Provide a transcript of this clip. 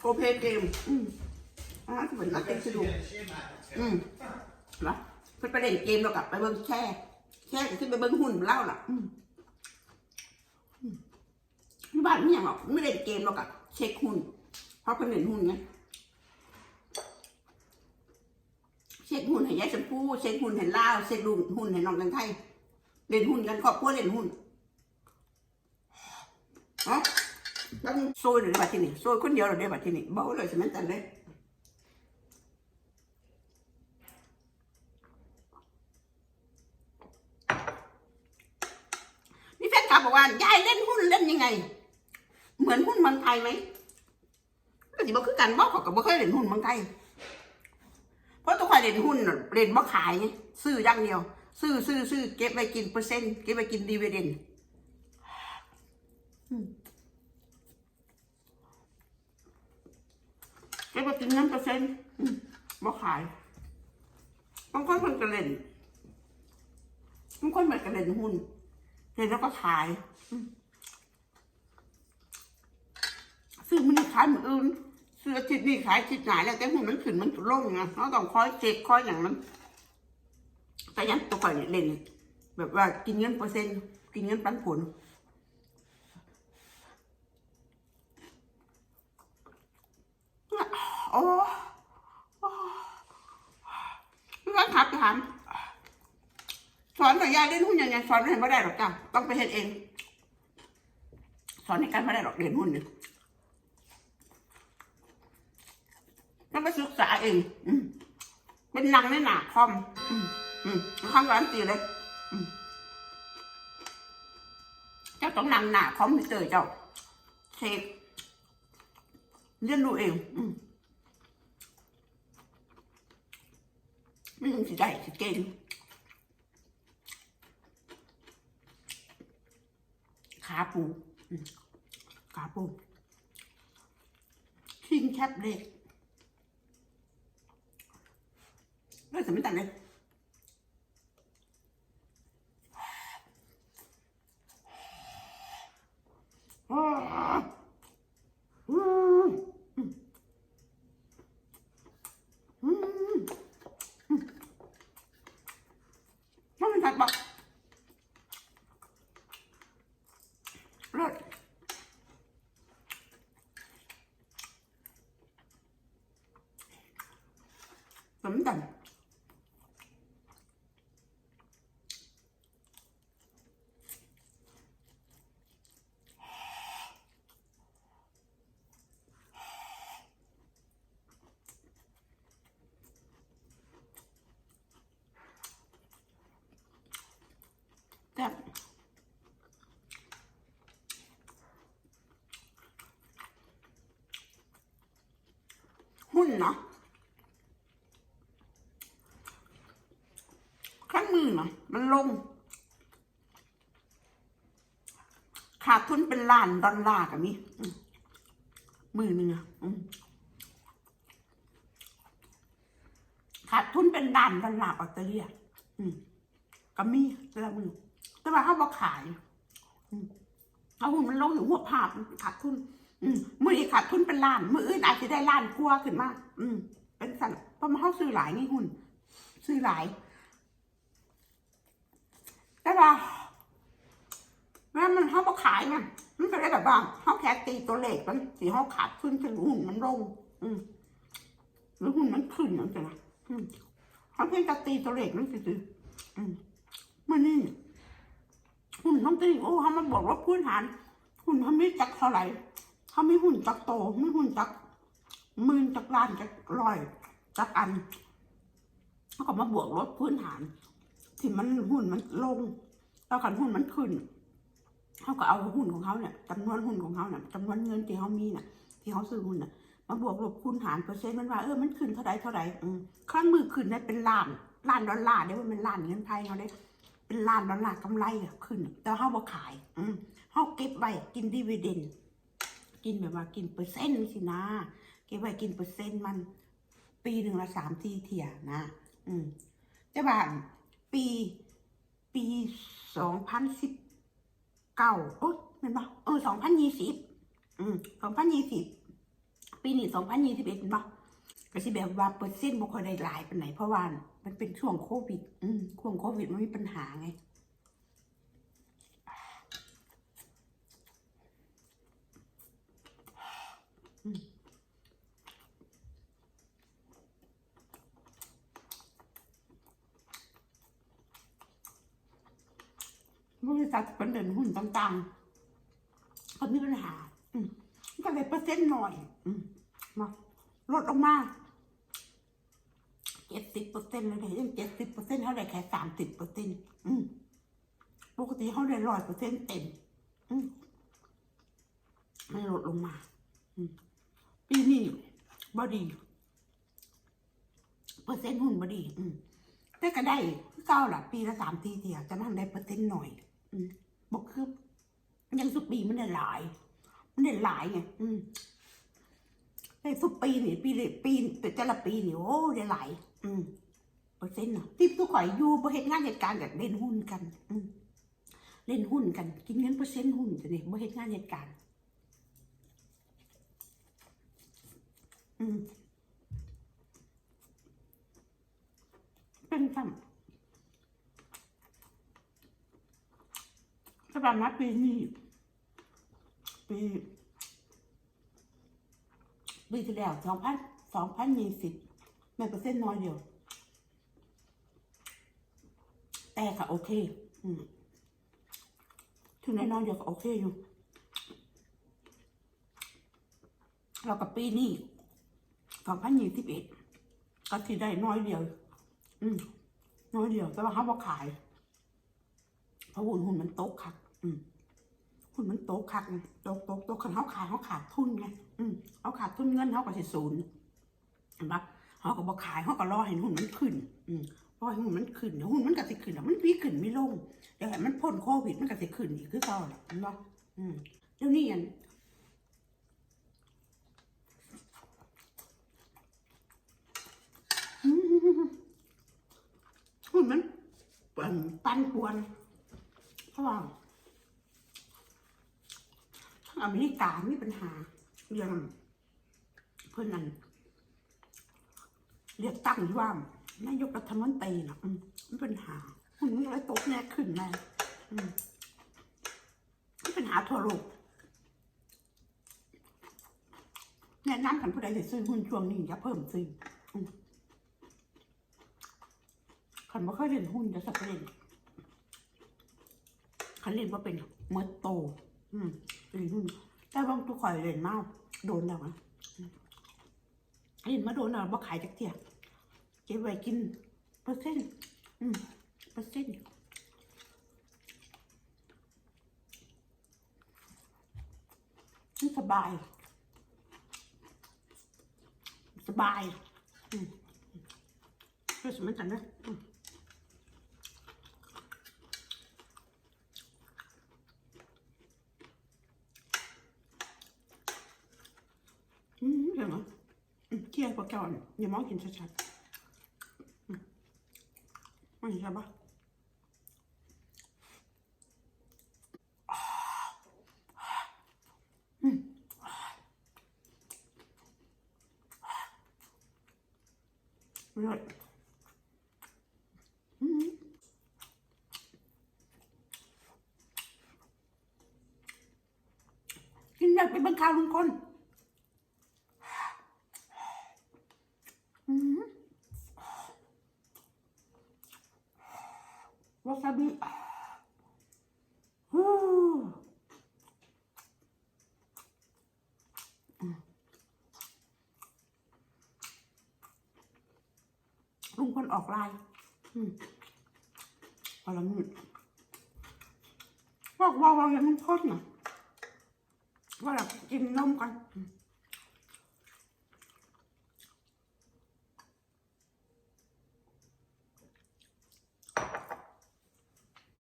โกเพเกมอืมอ่าเหมือนนักเตะสนุกอืมเหรอเพิ่นไปเล่นเกมเรากลับไปเบิ่งแช่ แช่ก็ขึ้นไปเบิ่งหุ่นเล่าล่ะอืมอืมที่บ้านไม่อยางหรอกไม่เล่นเกมเรากลับเช็คหุ่นเพราะเพิ่นเล่นหุ่นไงเช็คหุ่นให้ยายชมพู่เช็คหุ่นให้ล่าเช็คหุ่นให้น้องกันไทยเล่นหุ่นกันครอบครัวเล่นหุ่นฮะ ต้องโซ่เลยบัดที่นี่โซ่คนเดียวเราได้บัดที่นี่เบาเลยใช่ไหมตันเลยนี่แฟนคลับบอกว่ายายเล่นหุ้นเล่นยังไง เหมือนหุ้นเมืองไทยไหมก็สิบอกคือกันบอกเขากับบ่เคยเล่นหุ้นเมืองไทยเพราะตัวใครเล่นหุ้นเล่นบ่ขายซื้ออย่างเดียว ซื้อซื้อซื้อเก็บไว้กินเปอร์เซ็นต์เก็บไว้กินดีเวเดน กไปกินเงินเปอร์เซ็นต์อืมบ่ขายบางคนเพิ่นก็เล่นบางคนมันก็เล่นหุ้นเล่นแล้วก็ขายซื้อมันนี่ขายเหมือนอื่นซื้ออาทิตย์นี้ขายอาทิตย์ไหนแล้วแต่หุ้นมันขึ้นมันลงไงเราต้องคอยเช็คคอยอย่างนั้นแต่ยังตัวก่อนเนี่ยเล่น แบบว่ากินเงินเปอร์เซ็นต์กินเงินปันผล โอ้พี่ว่าขับถามสอนหน่อยยายเล่นหุ้นยังไงสอนให้ไม่ได้หรอกจ้ะต้องไปเห็นเอง สอนในการไม่ได้หรอกเรียนหุ้นเนี่ยต้องไปศึกษาเองอืเป็นนังในหนาคอม อืมอืมคอมร้านตีเลยเจ้าต้องนั่งหนาคอมพิวเตอร์เจ้าเช็คเรียนรู้เอง อืม ไม่ต้องสิได้สิเก่งขาปูขาปูคิงแคปเล็กเลือดจะไม่ตัดเลยอ้าวอืมอืม ไม่เป็นผัดบอกเลิศ สมดันแซ่บหุ้นเนาะข้าง มือนะมันลง ขาดทุนเป็นล้านดอลลาร์กับนี้มือหนึ่งอะขาดทุนเป็นล้านดอลลาร์ออสเตรเลียก็มีแต่ละมือแต่ว่าเขาบอกขายเอาหุ้นมันลงอยู่หัวภาพขาดทุน อืมมือนี้ขาดทุนเป็นล้าน มืออื่นอาจจะได้ล้านกลัวขึ้นมาอืม เป็นสันเพราะมันเขาซื้อหลายนี่หุ้นซื้อหลาย ว่าแม้มันเขาบอขายมันมันก็ได้แบบว่าเขาแค่ตีตัวเลขมันสีเขาขาดทุนถึงหุ้นมันลง อืมหรือหุ้นมันขึ้นอย่างเงี้ยนะเขาเพียงแต่ตีตัวเลขมันซื่อๆอืมมันนี่หุ้นต้องตีโอ้เขามันบอกว่าพื้นฐานหุ้นเขาไม่จักเท่าไหร่เขาไม่หุ้นจักโตไม่หุ้นจักหมื่นจักล้านจักร้อยจักอันเขาก็มาบวกลดพื้นฐานที่มันหุ้นมันลง แล้วกันหุ้นมันขึ้นเขาก็เอาหุ้นของเขาเนี่ยจำนวนหุ้นของเขาเนี่ยจำนวนเงินที่เขามีเนี่ยที่เขาซื้อหุ้นน่ะมาบวกลบคูณหารเปอร์เซ็นต์มันว่าเออมันขึ้นเท่าไรเท่าไรอืมครั้งมือขึ้นได้เป็นล้านล้านดอลลาร์ได้ว่าเป็นล้านเงินไทยเขาได้เป็นล้านดอลลาร์กำไรอะขึ้น แต่เขาบ่ขาย อืมเขาเก็บไว้กินดีเวเดนกินแบบว่ากินเปอร์เซ็นต์สินะเก็บไว้กินเปอร์เซ็นต์มัน ปีหนึ่งละสามทีเถียนะ อืมแต่ว่าปี ปีสองพันสิบเก้าโอ๊ยเป็นปะเออสองพันยี่สิบอืมสองพันยี่สิบปีนี้สองพันยี่สิบเอ็ดป่ะก็สิแบบว่าเปอร์เซ็นต์บ่ค่อยได้หลายปานไหนเพราะว่ามันเป็นช่วงโควิด อืมช่วงโควิดมันมีปัญหาไง บริษัทเป็นเดินหุ้นต่างๆเขามีปัญหาก็เลยเปอร์เซ็นต์หน่อยมาลดลงมาเจ็ดสิบเปอร์เซ็นต์เลยยังเจ็ดสิบเปอร์เซ็นต์เขาได้แค่สามสิบเปอร์เซ็นต์ปกติเขาได้ร้อยเปอร์เซ็นต์เต็มอืมมันลดลงมาปีนี้บอดีเปอร์เซ็นต์หุ้นบอดีแต่ก็ได้เก้าล่ะปีละสามทีเดียวจะมันได้เปอร์เซ็นต์หน่อย บอกคือยังสุปีมันได้หลาย มันได้หลายไงอืมได้สุปีนี่ปีละปีแต่ละปีนี่โอ้ได้หลายอืมเปอร์เซ็นต์เน่ะที่ทุกข่อยอยู่ประเหตุงานเหตุการณ์กับเล่นหุ้นกัน อืมเล่นหุ้นกัน กินเงินเปอร์เซ็นต์หุ้นจะนี่ประเหตุงานเหตุการณ์อืมเป็นคำสำหรับนับปีนี้ปีปีที่แล้วสองพันสองพันยี่สิบแม่เปอร์เซ็นต์น้อยเดียว แต่ค่ะโอเค อืมถึงน้อยเดียวก็โอเคอยู่ เรากับปีนี้สองพันยี่สิบเอ็ดก็ที่ได้น้อยเดียว อืมน้อยเดียว แต่ว่าเขาบอกขาย เพราะหุ่นหุ่นมันต๊ะคัก อืมหุ่นมันโต๊ะคักไงโตโตโต๊ะคันเขาขายเขาขาดทุนไงอืมเขาขาดทุนเงินเขาก็สิศูนย์เห็นปะเขาก็บอกขายเขาก็รอให้หุ่นมันขึ้น อืมรอให้หุ่นมันขึ้นเดี๋ยวหุ่นมันก็สิขึ้นแล้วมันพี่ขึ้นไม่ลงเดี๋ยวมันพ้นโควิดมันก็สิขึ้นอีกคือเก่าแหละเห็นปะอืมเดี๋ยวนี้อันหุ่นมันปั่นปั่นป่วนเพราะว่าทาง อเมริกามีปัญหาเรื่องเพื่อนนั้นเรียกตั้งที่ว่านายกรัฐมนตรีนะมีปัญหาหุ่นมันเลยตกแน่ขึ้นมาอืมมีปัญหาทั่วโลกแนะนำกันผู้ใดจะซื้อหุ้นช่วงนี้อย่าเพิ่มซื้อขันบ่เคยเล่นหุ้นจะสักเล่นขันเล่นว่าเป็นเมื่อโต อืมเล่นหุ้นแต่บางตัวคอยเล่นมากโดนแล้วนะเล่นมาโดนแล้วบ่ขายจักเทียเก็บไว้กินเปอร์เซ็นต์อืมเปอร์เซ็นต์สบาย สบายอืมเพื่อสมันกันนะอืม อืมเดี๋ยวนะอืมเที่ยงกว่าเก่าเนี่ยอย่ามองเห็นชัดๆอืมไม่เห็นใช่ปะอืมอร่อยอืมกินแบบเป็นบังคาวลุงคน อืม วาซาบิลุงคนออกลายอืมพอละมืดบอกว่าว่าอย่างนั้นพ่นะว่าเรากินนมกันอืม